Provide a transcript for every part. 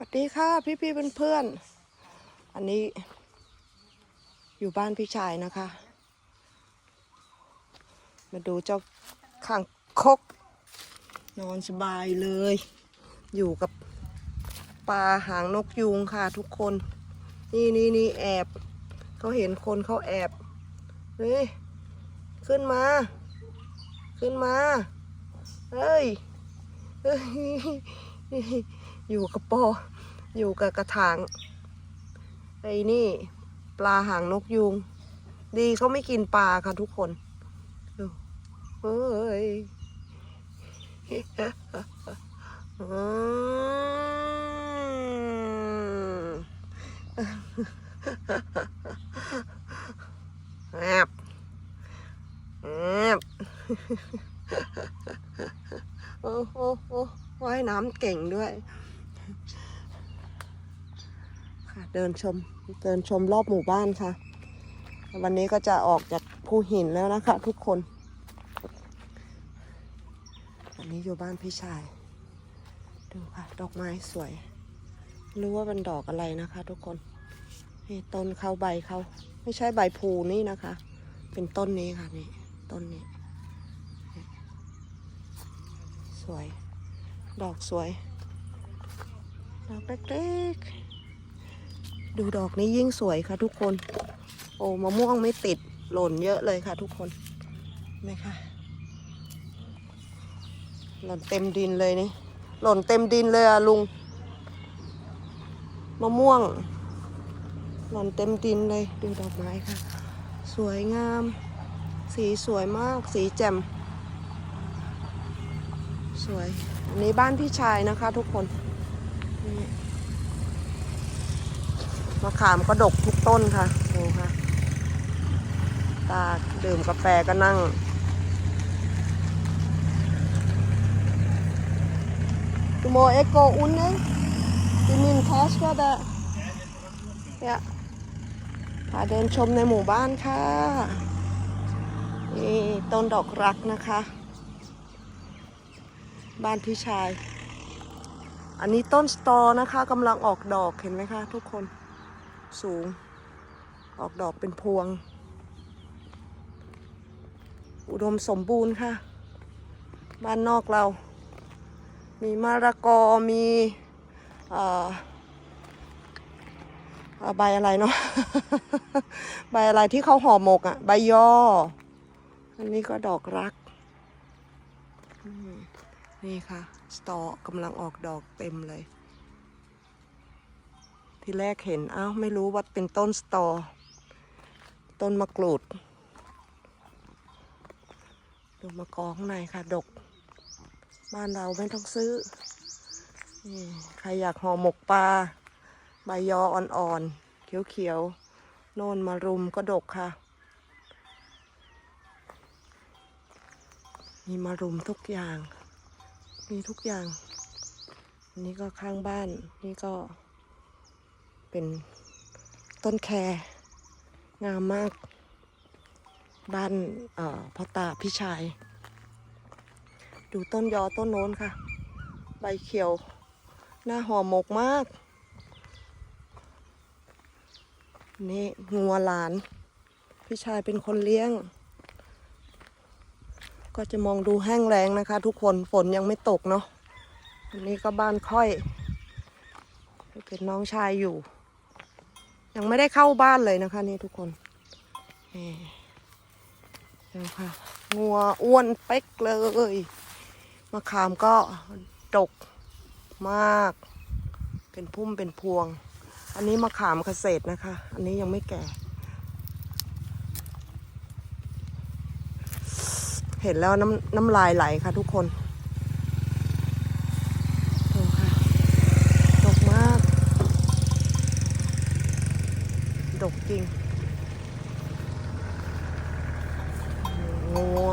สวัสดีค่ะพี่พี่ๆเพื่อนๆอันนี้อยู่บ้านพี่ชายนะคะ มาดูเจ้าข้างคก นอนสบายเลย อยู่กับปลาหางนกยูงค่ะทุกคน นี่นี่นี่แอบเขาเห็นคนเขาแอบเฮ้ยขึ้นมา ขึ้นมา เฮ้ยเฮ้ย อยู่กับปออยู่กับกระถางไอ้นี่ ปลาหางนกยูงดีเขาไม่กินปลาค่ะทุกคนดูเฮ้ยแอบแอบโอ้โหว่ายน้ำเก่งด้วย ค่ะ เดินชมเดินชมรอบหมู่บ้านค่ะ วันนี้ก็จะออกจากภูหินแล้วนะคะ ทุกคน อันนี้อยู่บ้านพี่ชาย ดูค่ะ ดอกไม้สวย รู้ว่าเป็นดอกอะไรนะคะ ทุกคนนี่ต้นเขาใบเขาไม่ใช่ใบพลูนี่นะคะ เป็นต้นนี้ค่ะนี่ต้นนี้ สวย ดอกสวย ดอกเล็กๆ ดูดอกนี้ยิ่งสวยค่ะทุกคน โอ้มะม่วงไม่ติดหล่นเยอะเลยค่ะทุกคนเห็นไหมคะหล่นเต็มดินเลยนี่ หล่นเต็มดินเลยอะลุง มะม่วง หล่นเต็มดินเลยดูดอกไม้ค่ะ สวยงาม สีสวยมาก สีแจ่ม สวย อันนี้บ้านพี่ชายนะคะทุกคนนี่ะขามก็ดกทุกต้นค่ะดูค่ะตาดื่มกาแฟก็นั่ง Du må ikke gå under. Det er min taske der. Ja. พาเดินชมในหมู่บ้านค่ะ นี่ต้นดอกรักนะคะ บ้านพี่ชาย อันนี้ต้นสตอนะคะกำลังออกดอกเห็นไหมคะทุกคน สูง ออกดอกเป็นพวง อุดมสมบูรณ์ค่ะ บ้านนอกเรา มีมะระกอมีอใบอะไรเนาะ ใบอะไรที่เขาห่อหมกอะ่ะ ใบยอ อันนี้ก็ดอกรัก นี่ค่ะ สตอกำลังออกดอกเต็มเลย ที่แรกเห็น อ้าว ไม่รู้ว่าเป็นต้นสตอ ต้นมะกรูด ดูมะกอข้างในค่ะ ดก บ้านเราไม่ต้องซื้อ นี่ ใครอยากห่อหมกปลา ใบยออ่อนๆ เขียวๆ โน่นมารุมก็ดกค่ะ มีมารุมทุกอย่าง มีทุกอย่างนนี้ก็ข้างบ้าน นี่ก็ เป็นต้นแคงามมาก บ้านพ่อตาพี่ชาย ดูต้นยอต้นโน้นค่ะ ใบเขียว หน้าห่อหมกมาก นี่งัวหลาน พี่ชายเป็นคนเลี้ยง ก็จะมองดูแห้งแรงนะคะ ทุกคนฝนยังไม่ตกเนาะอันนี้ก็บ้านค่อย เป็นน้องชายอยู่ ยังไม่ได้เข้าบ้านเลยนะคะนี่ทุกคนนี่เดี๋ยวค่ะงัวอ้วนเป๊กเลยมะขามก็ดกมาก เป็นพุ่มเป็นพวง อันนี้มะขามเกษตรนะคะ อันนี้ยังไม่แก่ เห็นแล้วน้ำน้ำลายไหลค่ะทุกคนดูค่ะ ดกมาก ดกจริงงัว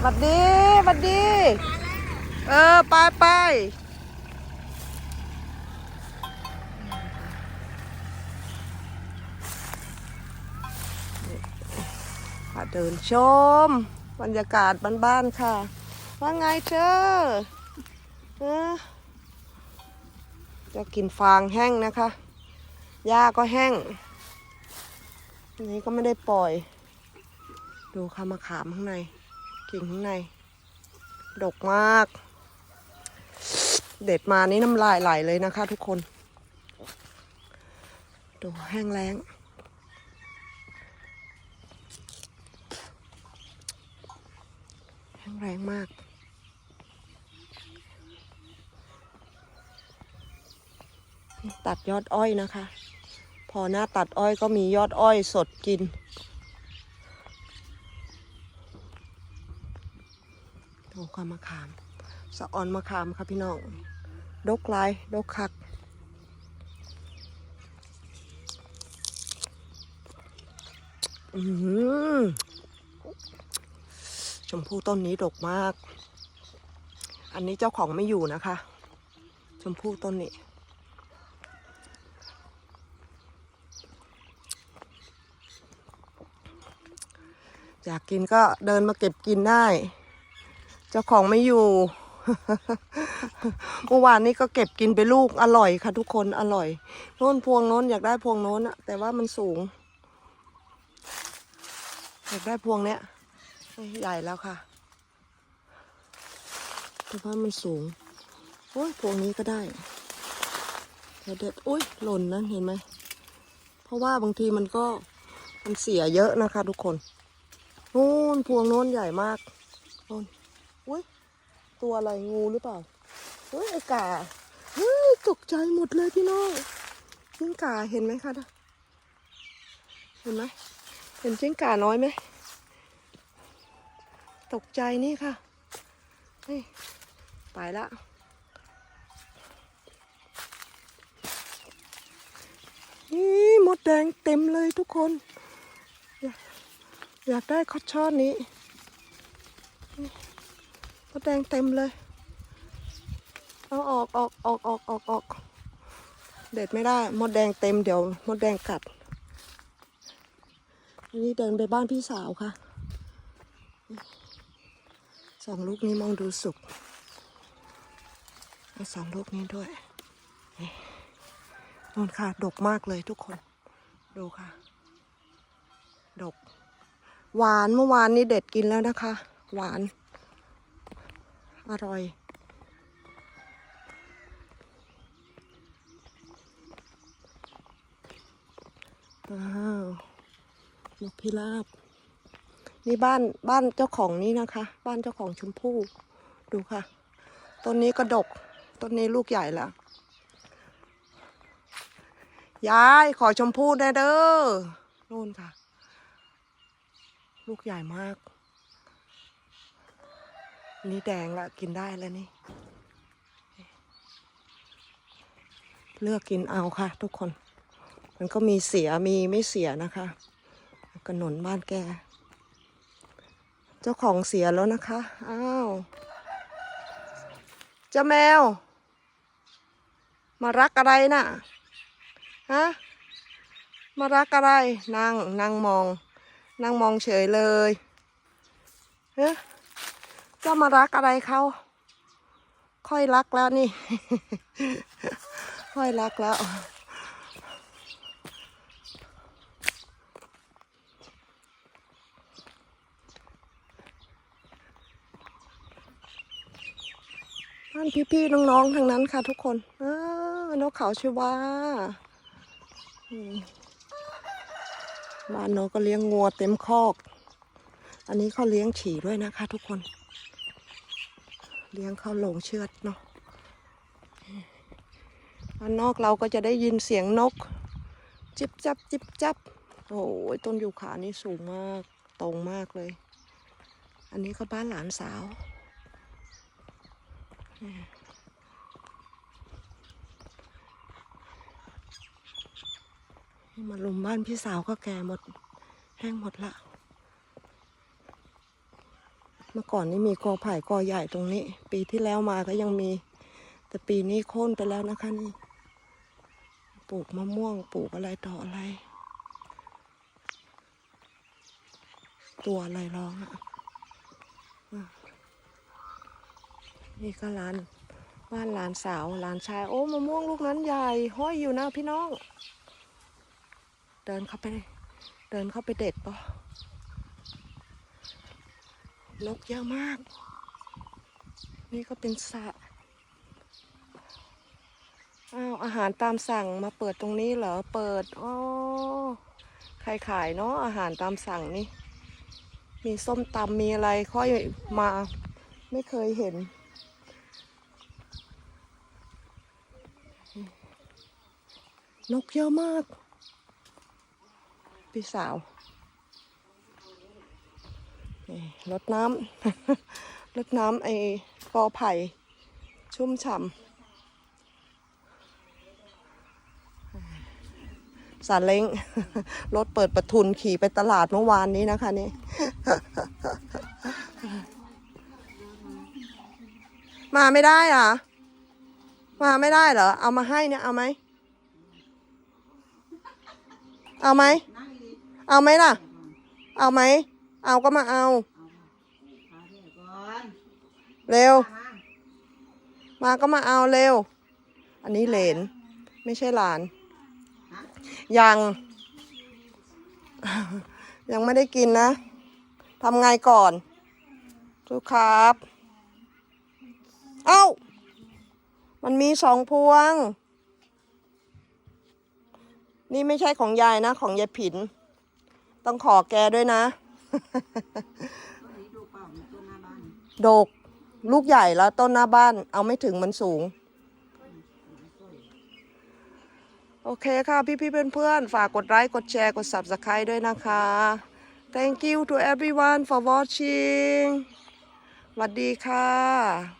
หวัดดีหวัดดีเออ ไปไปค่ะเดินชม บรรยากาศบ้านๆค่ะ ว่าไงเชอเออจะกินฟางแห้งนะคะ หญ้าก็แห้งอันนี้ก็ไม่ได้ปล่อย ดูค่ะมะขามข้างใน กิ่งข้างใน ดกมาก เด็ดมานี่น้ำลายไหลเลยนะคะทุกคน ดูแห้งแล้งแห้งแรงมากตัดยอดอ้อยนะคะ พอหน้าตัดอ้อยก็มียอดอ้อยสดกิน ดูความมะขาม สะออนมะขามค่ะพี่น้อง ดกลาย ดกคักชมพู่ต้นนี้ดกมาก อันนี้เจ้าของไม่อยู่นะคะ ชมพู่ต้นนี้ อยากกินก็เดินมาเก็บกินได้ เจ้าของไม่อยู่ เมื่อวานนี้ก็เก็บกินไปลูกอร่อยค่ะทุกคนอร่อยโน้นพวงโน้นอยากได้พวงโน้นอะแต่ว่ามันสูง อยากได้พวงเนี้ยใหญ่แล้วค่ะแต่ว่ามันสูงโอ้ยพวงนี้ก็ได้เดี๋ยวเด็ดอุ้ยหล่นนั่นเห็นไหมเพราะว่าบางทีมันก็มันเสียเยอะนะคะทุกคน นู่นพวงโน้นใหญ่มากโน่นอุ้ยตัวอะไรงูหรือเปล่าเฮ้ยไอกาเฮ้ยตกใจหมดเลยพี่น้องจิ้งก่าเห็นไหมคะเห็นไหมเห็นจิ้งก่าน้อยไหมตกใจนี่ค่ะนี่ไปละนี่มดแดงเต็มเลยทุกคน อยากได้คอช่อนนี้มดแดงเต็มเลย เอาออกออกออกออกออกออกเด็ดไม่ได้ มดแดงเต็มเดี๋ยว มดแดงกัดนนี้เดินไปบ้านพี่สาวค่ะ สองลูกนี้มองดูสุกเอาสองลูกนี้ด้วยนู่นค่ะ ดกมากเลยทุกคน ดูค่ะ ดก หวานเมื่อวานนี้เด็ดกินแล้วนะคะ หวาน อร่อยว้าวนกพิราบ นี่บ้านบ้านเจ้าของนี่นะคะ บ้านเจ้าของชมพู่ ดูค่ะ ต้นนี้ก็ดก ต้นนี้ลูกใหญ่ล้วยายขอชมพู่ได้เด้อนู่นค่ะ ลูกใหญ่มาก นี่แดงละกินได้แล้วนี่ เลือกกินเอาค่ะ ทุกคน มันก็มีเสียมีไม่เสียนะคะกระหนนบ้านแก เจ้าของเสียแล้วนะคะ อ้าว เจ้าแมว มารักอะไรน่ะ ฮะ มารักอะไร นั่งนั่งมอง นั่งมองเฉยเลยเฮ้เจ้ามารักอะไรเขาค่อยรักแล้วนี่ ค่อยรักแล้วบ้านพี่ๆน้องๆทั้งนั้นค่ะทุกคน เออนกเขาชื่อว่าอืม บ้านนกก็เลี้ยงงัวเต็มคอก อันนี้เขาเลี้ยงฉี่ด้วยนะคะ ทุกคน เลี้ยงเขาลงเชือดเนาะบ้านนอกเราก็จะได้ยินเสียงนก จิบจับจิบจับ โอ้ยต้นยูคานี่สูงมากตรงมากเลย อันนี้ก็บ้านหลานสาว มาลุมบ้านพี่สาวก็แก่หมดแห้งหมดละ เมื่อก่อนนี่มีกอไผ่กอใหญ่ตรงนี้ ปีที่แล้วมาก็ยังมี แต่ปีนี้โค่นไปแล้วนะคะนี่ ปลูกมะม่วงปลูกอะไรต่ออะไร ตัวอะไรร้องอะนี่ก็ร้านบ้านหลานสาวหลานชาย โอ้มะม่วงลูกนั้นใหญ่ ห้อยอยู่นะพี่น้อง เดินเข้าไป เดินเข้าไปเด็ดปะนกเยอะมาก นี่ก็เป็นสระอ้าวอาหารตามสั่งมาเปิดตรงนี้เหรอ เปิดอ๋อใครขายเนาะอาหารตามสั่งนี่ มีส้มตำมีอะไรค่อยมา ไม่เคยเห็น นกเยอะมาก พี่สาวนี่รดน้ำรดน้ำไอ้กอไผ่ชุ่มฉ่ำสาเล้งรถเปิดประทุนขี่ไปตลาดเมื่อวานนี้นะคะนี่มาไม่ได้อะมาไม่ได้เหรอ เอามาให้เนี่ย เอาไหม เอาไหม เอาไหมล่ะ เอาไหม เอาก็มาเอาเร็วมาก็มาเอาเร็ว อันนี้เหลน ไม่ใช่หลาน ยัง ยังไม่ได้กินนะทำไงก่อนทุกครับ เอ้า มันมีสองพวง นี่ไม่ใช่ของยายนะ ของยายผิน ต้องขอแกด้วยนะโดก ลูกใหญ่แล้วต้นหน้าบ้าน เอาไม่ถึงมันสูง โอเคค่ะพี่ๆเพื่อนๆ ฝากกดไลค์ กดแชร์ กด subscribe ด้วยนะคะ thank you to everyone for watching สวัสดีค่ะ